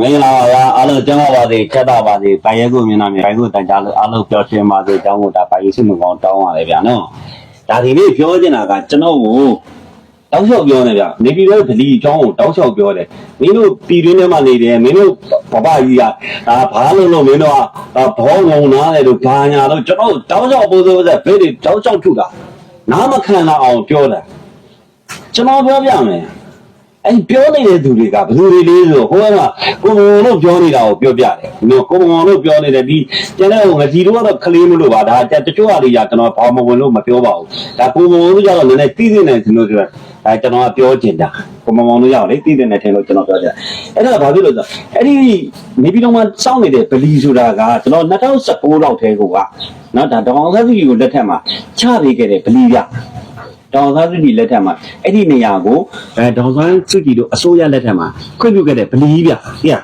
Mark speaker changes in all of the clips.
Speaker 1: မင်္ဂလာပါဗျာအားလုံးကျမ်းပါပါစေချက်တာပါစေပိုင်ရဲကိုမြင်နာမြင်ပိုင်ကိုတန်ကြလို့အားလုံးပျော်ရွှင်ပါစေတောင်းကိုဒါပိုင်ရရှိမှုကောင်းတောင်းပါတယ်ဗျာနော်ဒါဒီနေ့ပြောချင်တာကကျွန်တော်ကိုတောက်လျှောက်ပြောနေဗျနေပြည်တော်ဗလီအကြောင်းကိုတောက်လျှောက်ပြောတယ်မင်းတို့ပြည်တွင်းထဲမှာနေတယ်မင်းတို့ဘဘကြီးကဒါဘာလို့လို့မင်းတို့ကဘောငုံနာတယ်လို့ဘာညာတော့ကျွန်တော်တောက်လျှောက်ပို့ဆိုတဲ့ဘယ်တွေတောက်လျှောက်ထုတာနားမခံလာအောင်ပြောတယ်ကျွန်တော်ပြောပြမယ် အဲ့ပြောနေတဲ့သူတွေကဘယ်သူတွေလဲဆိုဟိုကကိုဘုံတို့ပြောနေတာကိုပြောပြတယ်ဒီလိုကိုဘုံတို့ပြောနေတယ်ဒီကျန်တဲ့ဟိုငစီတို့ကတော့ခလေးမလို့ပါဒါတချို့ဟာတွေကကျွန်တော်ဘာမဝင်လို့မပြောပါဘူးဒါကိုဘုံတို့ကြတော့နည်းနည်းသိသိနေတယ်လို့ပြောအဲကျွန်တော်ကပြောချင်တာကိုမမောင်တို့ရောက်လေသိသိနေတယ်လို့ကျွန်တော်ပြောချင်တာအဲ့ဒါဘာဖြစ်လို့ဆိုအဲ့ဒီနေပြည်တော်မှာစောင့်နေတဲ့ဗလီဆိုတာကကျွန်တော်2019လောက်ထဲကိုကနော်ဒါဒေါအောင်ဆန်းစုကြည်ကိုလက်ထက်မှာချပေးခဲ့တဲ့ဗလီပြ ဒေါန်ဆန်းစုကြည်လက်ထက်မှာအဲ့ဒီနေရာကိုအဲဒေါန်ဆန်းစုကြည်တို့အစိုးရလက်ထက်မှာခွင့်ပြုခဲ့တဲ့ဗလီပြဟိရ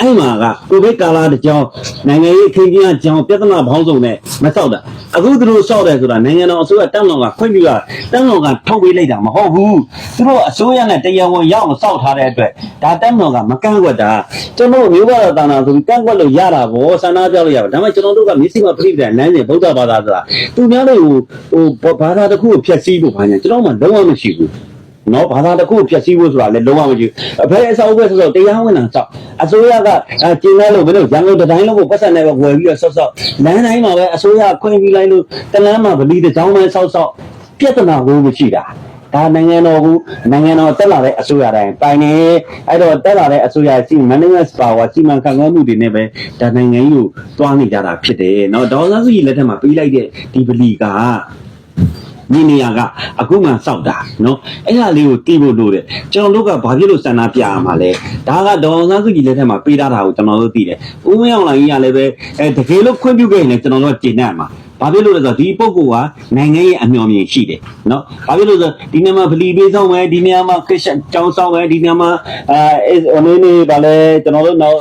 Speaker 1: အဲ့မှာကကိုဗစ်ကာလတစ်ကြောင်းနိုင်ငံရေးအခင်းကျင်းအကြောင်းပြဿနာဘောင်းစုံနဲ့မဆောက်တာအခုသူတို့ဆောက်တယ်ဆိုတာနိုင်ငံတော်အစိုးရတန်းတော်ကခွင့်ပြုတာတန်းတော်ကထုတ်ပေးလိုက်တာမဟုတ်ဘူးသူတို့အစိုးရနဲ့တရားဝင်ရောက်အောင်ဆောက်ထားတဲ့အတွက်ဒါတန်းတော်ကမကန့်ကွက်တာကျွန်တော်မျိုးဘာသာတာနာဆိုပြီးကန့်ကွက်လို့ရတာဗောဆန္ဒပြလို့ရပါဒါပေမဲ့ကျွန်တော်တို့ကမျက်စိမပြိပတဲ့လမ်းစဉ်ဗုဒ္ဓဘာသာဆိုတာသူများတွေကိုဟိုဘာသာတစ်ခုကိုဖျက်ဆီးဖို့ဘာညာကျွန်တော်မှလုံးဝမရှိဘူး နော်ဘာသာတစ်ခုကိုဖျက်ဆီးဖို့ဆိုတာလည်းလုံးဝမရှိဘူးအဖေအဆောက်အဦပဲဆိုတော့တရားဝင်တာစောက်အစိုးရကအဲကျင်းလဲလို့မင်းတို့ရန်ကုန်တစ်တိုင်းလုံးကိုပတ်စံနဲ့ပဲဝယ်ပြီးတော့ဆော့ဆော့လမ်းတိုင်းမှာပဲအစိုးရခွင့်ပြုလိုက်လို့တလမ်းမှာဗလီတစ်ကြောင်းပဲဆောက်ဆော့ပြဿနာဘူးမရှိတာဒါနိုင်ငံတော်ကူနိုင်ငံတော်တက်လာတဲ့အစိုးရတိုင်းပိုင်နေအဲ့တော့တက်လာတဲ့အစိုးရစီမန်နေဂျမန့်ပါဝါစီမံခန့်ခွဲမှုတွေနဲ့ပဲဒါနိုင်ငံကြီးကိုတွားနေကြတာဖြစ်တယ်เนาะဒေါ်လာစုကြီးလက်ထက်မှာပေးလိုက်တဲ့ဒီဗလီက ဒီနေရာကအခုမှစောက်တာနော်အဲ့ဒါလေးကိုတီးဖို့လို့တယ်ကျွန်တော်တို့ကဘာဖြစ်လို့စန္ဒပြရမှာလဲဒါကဒေါ်အောင်ဆန်းစုကြည်လက်ထက်မှာပေးထားတာကိုကျွန်တော်တို့သိတယ်ဦးမင်းအောင်လိုင်းကြီးကလည်းပဲအဲတကယ်လို့ခွင့်ပြုခဲ့ရင်လည်းကျွန်တော်တို့ကကျေနပ်မှာဘာဖြစ်လို့လဲဆိုတော့ဒီပုဂ္ဂိုလ်ကနိုင်ငံရဲ့အမျှော်မြင်ရှိတယ်နော်ဘာဖြစ်လို့လဲဆိုတော့ဒီနေရာမှာဗလီပေးဆောင်မယ်ဒီနေရာမှာခရစ်ယာန်ကျောင်းဆောင်မယ်ဒီနေရာမှာအဲဟိုနေနေဗာလဲကျွန်တော်တို့နောက်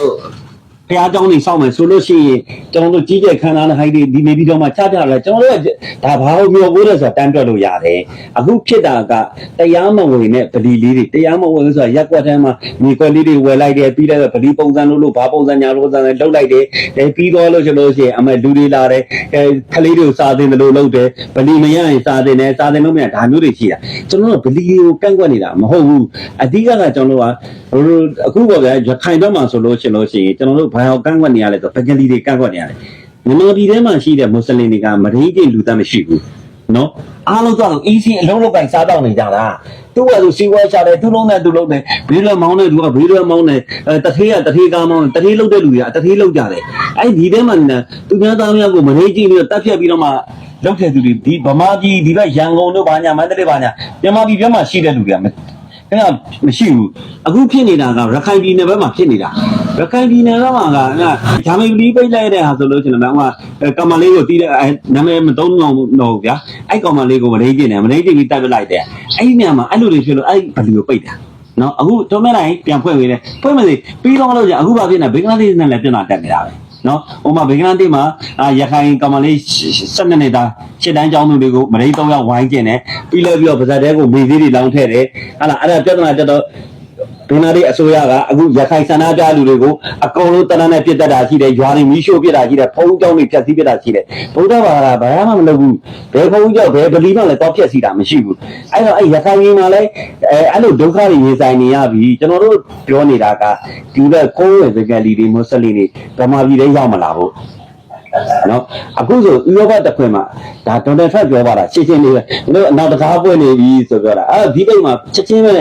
Speaker 1: ဘုရားကျောင်းနေစောင့်မယ်ဆိုလို့ရှိရင်ကျွန်တော်တို့ကြီးကျယ်ခမ်းနားတဲ့ဟိုက်တွေဒီနေပြီးတော့မှချပြတယ်ကျွန်တော်တို့ကဒါဘာလို့မျိုးကိုလဲဆိုတာတန်းတွက်လို့ရတယ်အခုဖြစ်တာကတရားမဝင်တဲ့ဗလီလေးတွေတရားမဝင်ဆိုတာရက်ကွက်ထဲမှာမြေကွက်လေးတွေဝယ်လိုက်တယ်ပြီးတော့ဗလီပုံစံလို့လို့ဘာပုံစံညာလို့ပုံစံနဲ့လှုပ်လိုက်တယ်အဲပြီးတော့လို့ဆိုလို့ရှိရင်အမေလူတွေလာတယ်အဲခလေးတွေကိုစာသင်တယ်လို့လုပ်တယ်ဗလီမရရင်စာသင်တယ်စာသင်လို့မရဒါမျိုးတွေရှိတာကျွန်တော်တို့ဗလီကိုကန့်ကွက်နေတာမဟုတ်ဘူးအဓိကကကျွန်တော်တို့ကဟိုအခုပေါ့ဗျာရခိုင်ဘက်မှာဆိုလို့ရှိရင်လို့ရှိရင်ကျွန်တော်တို့ဘာရောကန့်ကွက်နေရလဲဆိုပကလီတွေကန့်ကွက်နေရတယ်မြန်မာပြည်ထဲမှာရှိတဲ့မွတ်စလင်တွေကမရင်းကျင်လူသားမရှိဘူးနော်အားလုံးကတော့ easy အလုံးလုံးကိုင်စားတော့နေကြတာသူ့ကသူစီဝါချတယ်သူ့လုံးနဲ့သူ့လုံးနဲ့ဘေးလွယ်မောင်းတဲ့သူကဘေးလွယ်မောင်းတယ်အဲတထေးကတထေးကားမောင်းတထေးလုတ်တဲ့လူတွေကတထေးလုတ်ကြတယ်အဲ့ဒီထဲမှာသူများသားများကိုမရင်းကျင်ပြီးတော့တက်ဖြတ်ပြီးတော့မှလောက်တဲ့သူတွေဒီဗမာပြည်ဒီဘက်ရန်ကုန်တို့ဘာညာမန္တလေးဘာညာမြန်မာပြည်ဘက်မှာရှိတဲ့လူတွေကအဲ့ဒါမရှိဘူးအခုဖြစ်နေတာကရခိုင်ပြည်နယ်ဘက်မှာဖြစ်နေတာ ရခိုင်ပြည်နယ်ဘက်မှာကဂျာမန်ပြည်ပိတ်လိုက်တဲ့ဟာဆိုလို့ရှိရင်လည်းဟိုကမလေးကိုတီးတဲ့နာမည်မသုံးတော့တော့ဗျာအဲ့ကောင်မလေးကိုမလေးကျင်တယ်မလေးကျင်ပြီးတက်ပလိုက်တယ်အဲ့ဒီနေရာမှာအဲ့လိုတွေဖြစ်လို့အဲ့ဘယ်လိုပိတ်တာနော်အခုတော်မဲ့လိုက်ပြန်ဖွင့်ပေးတယ်ဖွင့်မစီပြီးတော့လို့じゃအခုဘာဖြစ်နေဘင်္ဂလားဒေ့ရှ်နဲ့လည်းပြန်လာတက်နေတာပဲနော်ဟိုမှာဘင်္ဂလားဒေ့ရှ်မှာအာရခိုင်ကောင်မလေး12နေတာရှစ်တန်းကျောင်းသူတွေကိုမလေး3ယောက်ဝိုင်းကျင်တယ်ပြီးလဲပြီးတော့ပါဇက်တဲကိုမေးသေးတွေလောင်းထည့်တယ်ဟာလားအဲ့ဒါပြဿနာတက်တော့ ဘင်္ဂလားဒေ့ရှ်အစိုးရကအခုရခိုင်ဆန္ဒပြလူတွေကိုအကုန်လုံးတနက်နဲ့ပြစ်တတ်တာရှိတယ်ရွာတွေမီးရှို့ပြစ်တာရှိတယ်ဖုံးကြောင်းတွေဖြတ်စည်းပြစ်တာရှိတယ်ဗုဒ္ဓဘာသာကဘာမှမလုပ်ဘူးဘယ်ဖုံးကြောင်းဘယ်ဗလီမှလည်းတော့ဖြတ်စီတာမရှိဘူးအဲ့တော့အဲ့ရခိုင်ပြည်မှာလည်းအဲအဲ့လိုဒုက္ခတွေရင်ဆိုင်နေရပြီကျွန်တော်တို့ပြောနေတာကဒီဘက်ကိုယ်ဝယ်စကန်လီတွေမွတ်စလင်တွေဗမာပြည်တွေရောက်မလာဘူး နော်အခုဆိုဥရောပတစ်ခွင်မှာဒါဒေါ်နယ်ထရန့်ပြောပါတာရှင်းရှင်းလေးပဲတို့အနောက်တကားပွင့်နေပြီဆိုပြောတာအဲဒီဘက်မှာချက်ချင်းပဲ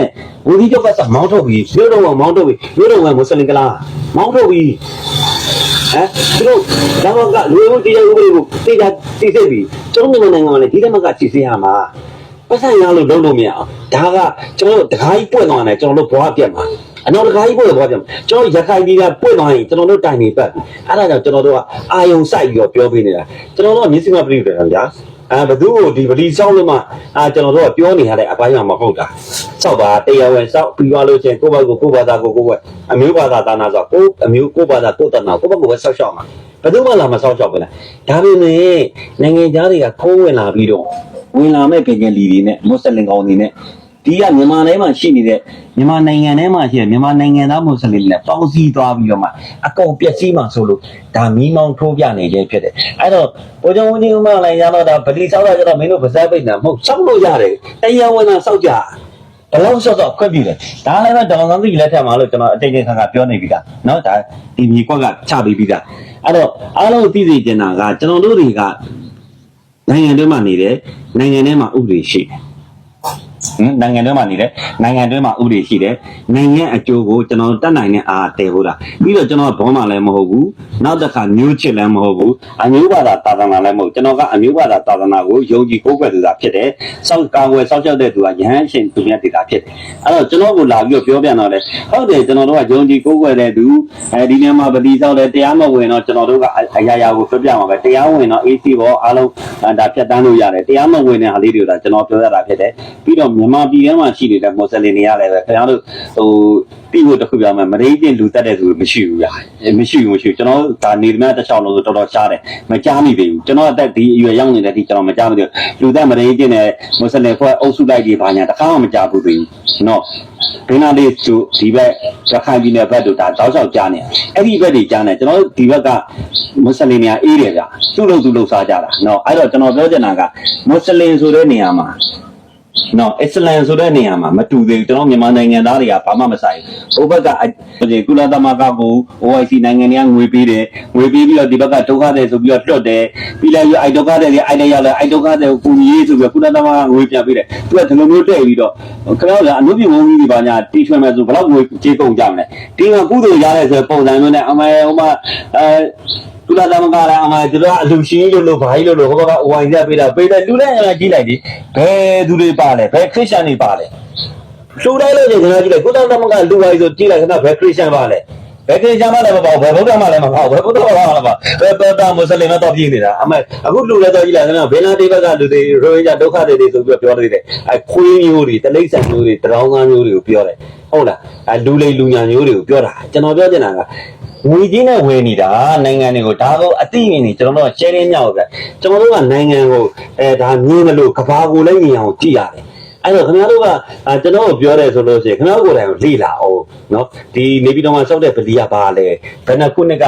Speaker 1: ဝီဒီကျောက်ကစမောင်းထုတ်ပြီးမြို့တော်ကမောင်းထုတ်ပြီးမြို့တော်ကမွတ်စလင်ကလားမောင်းထုတ်ပြီးဟမ်သူတို့ဒါမှကလူဝင်တရားဥပဒေကိုသိတာသိစိတ်ပြီးကျွန်တော်မြန်မာနိုင်ငံမှာလည်းဒီတက်မကချီစင်းရမှာပတ်စံရလို့လုံးလို့မရအောင်ဒါကကျွန်တော်တို့တကားကြီးပွင့်သွားတယ်ကျွန်တော်တို့ဘဝပြတ်မှာ အနောက်တကားကြီးပွင့်သွားပြန်ကျွန်တော်ရခိုင်ပြည်ကပွင့်သွားရင်ကျွန်တော်တို့တိုင်နေပတ်အဲ့ဒါကြောင့်ကျွန်တော်တို့ကအာယုံစိုက်ပြီးတော့ပြောပေးနေတာကျွန်တော်တို့ကမျက်စိမပြည့်တယ်ဗျာအဲဘသူ့ကိုဒီဗလီဆောက်လို့မှအာကျွန်တော်တို့ကပြောနေရတဲ့အပိုင်းမှာမဟုတ်တာဆောက်ပါတရားဝင်ဆောက်ပြီးသွားလို့ချင်းကိုယ့်ဘက်ကိုကိုယ့်ဘာသာကိုကိုယ့်ဘက်အမျိုးဘာသာတာနာဆိုကိုယ့်အမျိုးကိုယ့်ဘာသာကိုယ့်တနာကိုယ့်ဘက်ကိုပဲဆောက်ရှောက်မှာဘယ်သူမှလာမဆောက်ရှောက်ဘူးလားဒါပေမဲ့နိုင်ငံသားတွေကခိုးဝင်လာပြီးတော့ဝင်လာမဲ့ပြည်ကလီတွေနဲ့မွတ်စလင်ကောင်တွေနဲ့ ဒီ ဒီကမြန်မာထဲမှာရှိနေတဲ့မြန်မာနိုင်ငံထဲမှာရှိတဲ့မြန်မာနိုင်ငံသားမွတ်စလင်တွေနဲ့ပေါင်းစည်းသွားပြီးတော့မှအကုန်ပျက်စီးမှဆိုလို့ဒါမီးမောင်းထိုးပြနေခြင်းဖြစ်တယ်အဲ့တော့ဘိုးချုပ်ဝင်းကြီးဥမလိုက်ရတော့ဒါဗတိဆောက်တာကျတော့မင်းတို့ပါဇက်ပိတ်တာမဟုတ်ဆောက်လို့ရတယ်တရားဝင်တာဆောက်ကြဘယ်လောက်ဆော့ဆော့ခွက်ပြီလဲဒါလည်းပဲဒေါ်စန်းစီလက်ထက်မှာလို့ကျွန်တော်အတိတ်ကခါကပြောနေပြီလားเนาะဒါဒီမြေကွက်ကချပြီးပြီလားအဲ့တော့အားလုံးသိစေချင်တာကကျွန်တော်တို့တွေကနိုင်ငံတွင်းမှာနေတယ်နိုင်ငံထဲမှာဥပဒေရှိတယ် ဟင် နိုင်ငံတွင်းမှာနေတယ်နိုင်ငံတွင်းမှာဥပဒေရှိတယ်နိုင်ငံအကျိုးကိုကျွန်တော်တို့တတ်နိုင်တဲ့အားတည်ဖို့တာပြီးတော့ကျွန်တော်ဘောမှလည်းမဟုတ်ဘူးနောက်တစ်ခါမျိုးချစ်လည်းမဟုတ်ဘူးအမျိုးဘာသာသာသနာလည်းမဟုတ်ကျွန်တော်ကအမျိုးဘာသာသာသနာကိုယုံကြည်ကိုးကွယ်သူသာဖြစ်တယ်စောင့်ကာဝယ်စောင့်ရှောက်တဲ့သူကယဟန်ရှင်သူမြတ်တေတာဖြစ်တယ်အဲ့တော့ကျွန်တော်ကိုလာပြီးတော့ပြောပြတော့လေဟုတ်တယ်ကျွန်တော်တို့ကယုံကြည်ကိုးကွယ်တဲ့သူအဲဒီနေရာမှာဗတိဆောက်တဲ့တရားမဝင်တော့ကျွန်တော်တို့ကအရာရာကိုပြောပြမှာပဲတရားဝင်တော့ AC ဘောအားလုံးဒါဖြတ်တန်းလို့ရတယ်တရားမဝင်တဲ့ဟာလေးတွေကကျွန်တော်ပြောရတာဖြစ်တယ်ပြီးတော့မြန်မာပြည်ထဲမှာရှိနေတဲ့မွတ်စလင်တွေကလည်းပဲခင်ဗျားတို့ဟိုပြီးဖို့တစ်ခုပြောမယ်မရိတင်လူတက်တဲ့သူမရှိဘူးဗျာမရှိဘူးမရှိဘူးကျွန်တော်ဒါနေသမျှတစ်ချောင်းလုံးဆိုတော်တော်ရှားတယ်မကြားမိသေးဘူးကျွန်တော်အသက်ဒီအရွယ်ရောက်နေတဲ့ဒီကျွန်တော်မကြားမိသေးဘူးလူတက်မရိတင်တဲ့မွတ်စလင်ဖွဲ့အုပ်စုလိုက်တွေဘာညာတခါမှမကြားဘူးသေးဘူးနော်ဘင်္ဂလားဒေ့ရှ်တို့ဒီဘက်ရခိုင်ပြည်နယ်ဘက်တို့ဒါတောက်လျှောက်ကြားနေအဲ့ဒီဘက်တွေကြားနေကျွန်တော်တို့ဒီဘက်ကမွတ်စလင်တွေကအေးတယ်ဗျာသူ့လို့သူ့လို့စားကြတာနော်အဲ့တော့ကျွန်တော်ပြောချင်တာကမွတ်စလင်ဆိုတဲ့နေရာမှာ နော်အစ္စလမ်ဆိုတဲ့နေရာမှာမတူသေးဘူးကျွန်တော်မြန်မာနိုင်ငံသားတွေကဘာမှမဆိုင်ဘူးဟိုဘက်ကဒီကုလသမဂ္ဂကို OIC နိုင်ငံတွေကငွေပေးတယ်ငွေပေးပြီးတော့ဒီဘက်ကဒုက္ခတွေဆိုပြီးတော့လွတ်တယ်ပြီးလိုက်ရအိုက်ဒုက္ခတွေတွေအိုက်နေရလဲအိုက်ဒုက္ခတွေကိုကူညီရေးဆိုပြီးတော့ကုလသမဂ္ဂငွေပြန်ပေးတယ်သူကဒီလိုမျိုးတဲ့ပြီးတော့ခင်ဗျားကအမှုပြင်ဝန်းကြီးတွေပါညာတီထွင်မဲ့ဆိုဘယ်တော့ငွေကြေးကုန်ကြမလဲဒီမှာကုသိုလ်ရတဲ့ဆိုပုံစံမျိုးနဲ့အမေဟိုမှာအဲ ကုလသမဂ္ဂလည်းအမှသူတို့ကအလူရှင်လို့လို့ဘာကြီးလို့လို့ဟိုဘက်က OI ရပေးတာပေးတယ်လူလည်းအမှကြီးလိုက်ဒီဘယ်သူတွေပါလဲဘယ်ခရစ်ယာန်တွေပါလဲလူတိုင်းလို့ကျွန်တော်ကြည့်လိုက်ကုလသမဂ္ဂလူဝိုင်းဆိုကြည့်လိုက်ခဏဘယ်ခရစ်ယာန်ပါလဲ ဘယ်ခရစ်ယာန်မှလည်းမပေါ့ဘယ်ဗုဒ္ဓမှလည်းမပေါ့ဘယ်ဗုဒ္ဓမှလည်းမပေါ့ဘယ်ပတ်တာမွတ်စလင်တော့ပြင်းနေတာအမှအခုလူလည်းတော့ကြည့်လိုက်ခဏဘေနာတေဘက်ကလူတွေရိုဟင်ဂျာဒုက္ခတွေတွေဆိုပြီးပြောနေတယ်အဲခွေးမျိုးတွေတလိမ့်ဆန်မျိုးတွေတရောင်းကားမျိုးတွေကိုပြောတယ်ဟုတ်လားအဲလူလိမ်လူညာမျိုးတွေကိုပြောတာကျွန်တော်ပြောချင်တာကငွေကြီးနဲ့ဝယ်နေတာနိုင်ငံတွေကိုဒါတော့အသိမြင်နေကျွန်တော်တို့ရှယ်ရင်းမြောက်ပဲကျွန်တော်တို့ကနိုင်ငံကိုအဲဒါမြင်မလို့ကဘာကိုလည်းမြင်အောင်ကြည့်ရတယ် အဲ့တော့ခင်ဗျားတို့ကအာကျွန်တော်ကိုပြောတယ်ဆိုလို့ရှိရင်ခင်ဗျားကိုယ်တိုင်ကိုလေ့လာအောင်နော်ဒီနေပြည်တော်မှာစောက်တဲ့ဗလီကဘာလဲဘယ်နှခုနှစ်က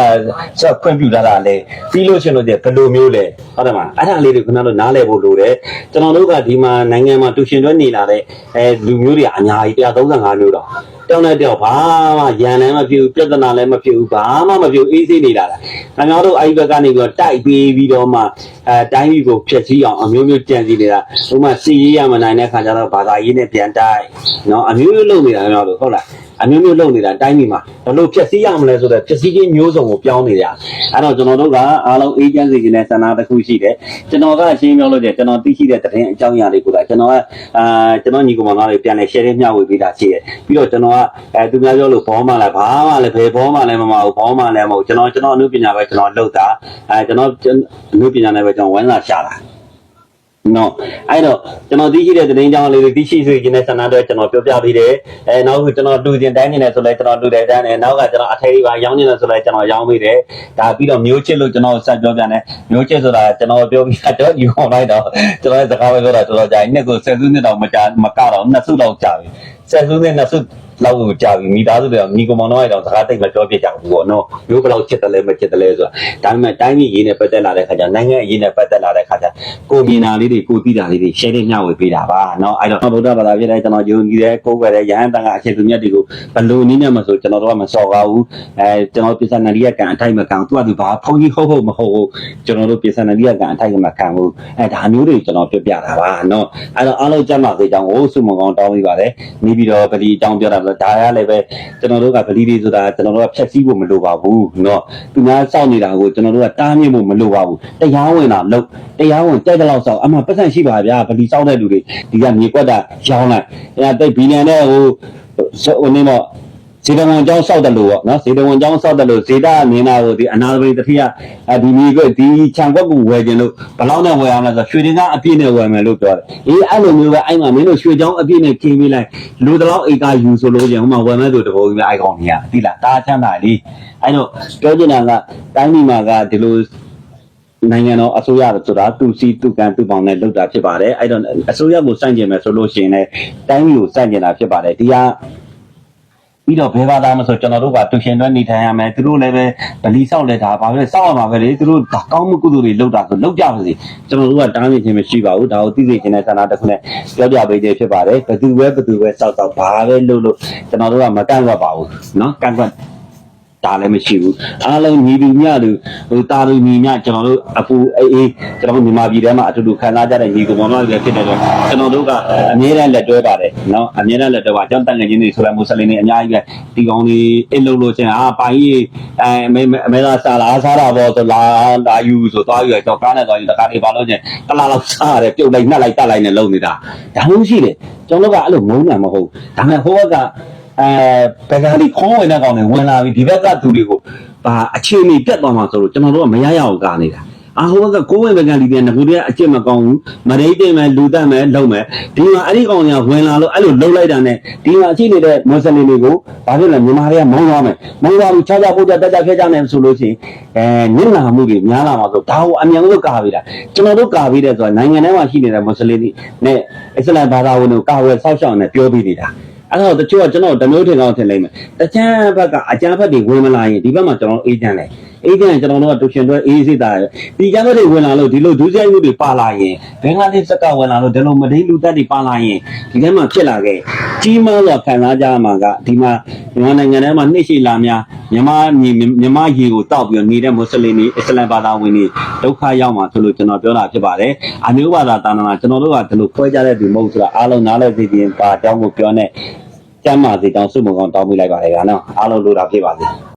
Speaker 1: စောက်ခွင့်ပြုလာတာလဲပြီးလို့ရှိရင်လို့ကျဘယ်လိုမျိုးလဲဟုတ်တယ်မလားအဲ့ဒါလေးတွေခင်ဗျားတို့နားလည်ဖို့လိုတယ်ကျွန်တော်တို့ကဒီမှာနိုင်ငံမှာတူရှင်တွဲနေလာတဲ့အဲလူမျိုးတွေအများကြီး135မျိုးတော့ တောင်းတဲ့တောက်ဘာမှရန်လည်းမဖြစ်ဘူးပြဿနာလည်းမဖြစ်ဘူးဘာမှမဖြစ်ဘူးအေးဆေးနေတာလားခင်ဗျားတို့အဲ့ဒီဘက်ကနေပြီးတော့တိုက်ပေးပြီးတော့မှအဲတိုင်းပြည်ကိုဖျက်ဆီးအောင်အမျိုးမျိုးကြံစီနေတာဥပမာစီရေးရမနိုင်တဲ့ခါကျတော့ဘာသာရေးနဲ့ပြန်တိုက်နော်အမျိုးမျိုးလုပ်နေတာခင်ဗျားတို့ဟုတ်လားအမျိုးမျိုးလုပ်နေတာတိုင်းပြည်မှာဘယ်လိုဖျက်ဆီးရမလဲဆိုတော့ဖျက်ဆီးခြင်းမျိုးစုံကိုပြောင်းနေကြအဲ့တော့ကျွန်တော်တို့ကအားလုံးအေးချမ်းစေခြင်းနဲ့ဆန္ဒတစ်ခုရှိတယ်ကျွန်တော်ကအရှင်းပြောလို့တယ်ကျွန်တော်သိရှိတဲ့သတင်းအကြောင်းအရာတွေကိုလည်းကျွန်တော်ကအာကျွန်တော်ညီကောင်မတွေပြန်လဲ share မျှဝေပေးတာရှိတယ်ပြီးတော့ကျွန်တော်ကအဲသူများပြောလို့ဘောမှလည်းဘာမှလည်းဘယ်ဘောမှလည်းမမဟုတ်ဘောမှလည်းမဟုတ်ကျွန်တော်ကျွန်တော်အမှုပညာပဲကျွန်တော်လုပ်တာအဲကျွန်တော်အမှုပညာနဲ့ပဲကျွန်တော်ဝမ်းသာရှာတာ နော်အဲ့တော့ကျွန်တော်သိရှိတဲ့သတင်းကြောင်းလေးတွေသိရှိစေခြင်းနဲ့ဆန္ဒတော့ကျွန်တော်ပြောပြပေးတယ်အဲနောက်ကကျွန်တော်တူတင်တိုင်းနေတယ်ဆိုလဲကျွန်တော်တူတယ်တိုင်းတယ်နောက်ကကျွန်တော်အထည်ပါရောင်းနေတယ်ဆိုလဲကျွန်တော်ရောင်းပေးတယ်ဒါပြီးတော့မျိုးချစ်လို့ကျွန်တော်ဆက်ပြောပြတယ်မျိုးချစ်ဆိုတာကျွန်တော်ပြောပြတော့ယူအောင်လိုက်တော့ကျွန်တော်စကားပဲပြောတာတော်တော်ကြာနှစ်ကိုဆယ်စုနှစ်တောင်မကြာမကတော့နှစ်စုလောက်ကြာပြီဆယ်စုနှစ်နှစ်စု လောက်ကိုကြာပြီမိသားစုတွေကမိကောင်မောင်တော့အဲ့တော့စကားတိတ်မပြောပြကြဘူးပေါ့နော်မျိုးဘလောက်ချစ်တယ်လဲမချစ်တယ်လဲဆိုတာဒါပေမဲ့တိုင်းပြည်ရေးနဲ့ပတ်သက်လာတဲ့ခါကျနိုင်ငံရေးနဲ့ပတ်သက်လာတဲ့ခါကျကိုမြင်တာလေးတွေကိုသိတာလေးတွေ share နဲ့မျှဝေပေးတာပါနော်အဲ့တော့ဗုဒ္ဓဘာသာဖြစ်တဲ့ကျွန်တော်ယုံကြည်တဲ့ကိုယ်ပဲတဲ့ရဟန်းတန်ခါအခြေသူမြတ်တွေကိုဘလို့နည်းနဲ့မဆိုကျွန်တော်တို့ကမစော်ကားဘူးအဲကျွန်တော်ပြဿနာရိယကံအထိုက်မကံသူကသူဘာဖုန်ကြီးဟုတ်ဟုတ်မဟုတ်ဟုတ်ကျွန်တော်တို့ပြဿနာရိယကံအထိုက်မကံဘူးအဲဒါမျိုးတွေကျွန်တော်ပြပြတာပါနော်အဲ့တော့အားလုံးကြမ်းပါစေကြောင်းကိုစုမကောင်းတောင်းပေးပါတယ်နေပြီးတော့ပလီတောင်းပြတာဆိုဒါရလည်းပဲကျွန်တော်တို့ကဗလီတွေဆိုတာကျွန်တော်တို့ကဖြတ်စည်းဖို့မလိုပါဘူးเนาะသူများစောင့်နေတာကိုကျွန်တော်တို့ကတားမြစ်ဖို့မလိုပါဘူးတရားဝင်တာလို့ တရားဝင်တိုက်တဲ့လောက်ဆောက်အမှပတ်စံရှိပါဗျာဗလီစောက်တဲ့လူတွေဒီကမြေကွက်တာရောင်းလိုက်အဲတိတ်ဘီလန်တဲ့ဟိုဟိုနေတော့ ဇေတဝန်ကျောင်းစောက်တယ်လို့ပေါ့နော်ဇေတဝန်ကျောင်းစောက်တယ်လို့ဇေတာမြင်တာကိုဒီအနာသပိတတိယဒီမြေကွက်ဒီခြံကွက်ကိုဝယ်ခြင်းလို့ဘလောက်နဲ့ဝယ်ရမလဲဆိုရွှေတင်ကအပြည့်နဲ့ဝယ်မယ်လို့ပြောတယ်အေးအဲ့လိုမျိုးပဲအဲ့မှာမင်းတို့ရွှေကျောင်းအပြည့်နဲ့ခင်းပေးလိုက်လူတလောက်ဧကယူဆိုလို့ချင်းဟိုမှာဝယ်မယ်ဆိုတဘောကြီးပဲအိုက်ကောင်ကြီးอ่ะသိလားတားချမ်းသာလीအဲ့တော့ပြောချင်တာကတိုင်းပြည်မှာကဒီလိုနိုင်ငံတော်အစိုးရဆိုတာသူစီသူကံသူပေါင်းနဲ့လုပ်တာဖြစ်ပါတယ်အဲ့တော့အစိုးရကိုစန့်ကျင်မယ်ဆိုလို့ရှိရင်လည်းတိုင်းပြည်ကိုစန့်ကျင်တာဖြစ်ပါတယ်ဒီက ပြီးတော့ဘယ်ဘာသာမဆိုကျွန်တော်တို့ကတူရှင်တွဲနေထိုင်ရမယ်သူတို့လည်းပဲဗလီဆောက်လက်တာဘာပဲစောက်ရမှာပဲလေသူတို့ဒါကောင်းမှုကုသိုလ်တွေလုပ်တာဆိုလုပ်ကြပါစေကျွန်တော်တို့ကတားမြစ်ခြင်းမရှိပါဘူးဒါကိုသိသိချင်းတဲ့ဆန္ဒတစ်ခုနဲ့ပြောပြပေးခြင်းဖြစ်ပါတယ်ဘယ်သူပဲဘယ်သူပဲစောက်စောက်ဘာပဲလုပ်လို့ကျွန်တော်တို့ကမကန့်ကွက်ပါဘူးเนาะကန့်ကွက်ဒါလည်းမရှိဘူးအားလုံးညီလူမျှလူ တို့တာလူညီမကျွန်တော်တို့အပူအေးအေးကျွန်တော်တို့မြန်မာပြည်ထဲမှာအတူတူခံစားကြတဲ့ညီကောင်မတွေလည်းဖြစ်တယ်တော့ကျွန်တော်တို့ကအမြဲတမ်းလက်တွဲပါတယ်နော်အမြဲတမ်းလက်တွဲပါကျွန်တော်တန်ငယ်ချင်းတွေဆိုလည်းမွတ်စလင်တွေအများကြီးပဲဒီကောင်တွေအစ်လုံးလို့ချင်းအာပိုင်ကြီးအဲအမေသာစားလားစားတာပေါ့ဆိုလာလာယူဆိုသွားယူရတော့ကားနဲ့သွားယူတကားတွေပါလို့ချင်းတလားလောက်စားရတယ်ပြုတ်လိုက်နှက်လိုက်တက်လိုက်နဲ့လုံနေတာဒါမှမရှိတယ်ကျွန်တော်ကအဲ့လိုငုံတာမဟုတ်ဒါပေမဲ့ဟိုဘက်ကအဲဘက်ကဒီခေါင်းဝင်တဲ့ကောင်တွေဝင်လာပြီးဒီဘက်ကသူတွေကို ဘာအခြေအနေပြတ်သွားမှာဆိုလို့ကျွန်တော်တို့ကမရရအောင်ကာနေတာအာဟိုဘက်ကကိုယ်ဝင်ဘက်ကလူတွေငကူတွေကအကျင့်မကောင်းဘူးမရိတ်တင်မယ်လူတက်မယ်လုံမယ်ဒီမှာအဲ့ဒီကောင်တွေကဝင်လာလို့အဲ့လိုလုံလိုက်တာနဲ့ဒီမှာအချိနေတဲ့မွတ်စလင်တွေကိုဘာဖြစ်လဲမြန်မာတွေကမောင်းသွားမယ်မောင်းသွားပြီးခြားခြားပို့ကြတက်ကြခဲ့ကြမယ်ဆိုလို့ရှိရင်အဲညနာမှုတွေများလာမှာဆိုဒါကိုအမြန်ဆုံးကာပေးတာကျွန်တော်တို့ကာပေးတယ်ဆိုတာနိုင်ငံထဲမှာရှိနေတဲ့မွတ်စလင်တွေနဲ့အစ္စလာမ်ဘာသာဝင်တို့ကာဝယ်ဆောက်ရှောက်နေပြောပြီးနေတာ အဲ့တော့တချို့ကကျွန်တော်ဓမျိုးထင်အောင်ထင်လိုက်မယ်တချမ်းဘက်ကအကြမ်းဖက်တွေဝင်မလာရင်ဒီဘက်မှာကျွန်တော်အေးချမ်းတယ်အေးချမ်းရင်ကျွန်တော်တို့ကတူရှင်တွေအေးစိတ်တာတယ်ဒီကြမ်းဖက်တွေဝင်လာလို့ဒီလိုဒုစရိုက်မှုတွေပါလာရင်ဘင်္ဂလားဒေ့ရှ်ကဝင်လာလို့ဒီလိုမဒိလူတက်တွေပါလာရင်ဒီထဲမှာဖြစ်လာခဲ့ကြီးမားစွာခံစားကြရမှာကဒီမှာမြန်မာနိုင်ငံထဲမှာနှိမ့်ရှိလာများမြန်မာမြေမြန်မာရေကိုတောက်ပြီးတော့နေတဲ့မွတ်စလင်တွေအစ္စလာမ်ဘာသာဝင်တွေဒုက္ခရောက်မှာဆိုလို့ကျွန်တော်ပြောတာဖြစ်ပါတယ်အမျိုးဘာသာတာနာကျွန်တော်တို့ကဒီလိုခွဲကြတဲ့ဒီမဟုတ်ဆိုတာအားလုံးနားလည်သိခြင်းပါအကြောင်းကိုပြောနေ ကျမ်းမာစေတောင်းစုမကောင်းတောင်းပေးလိုက်ပါတယ်ဗျာနော်အားလုံးလိုတာဖြစ်ပါစေ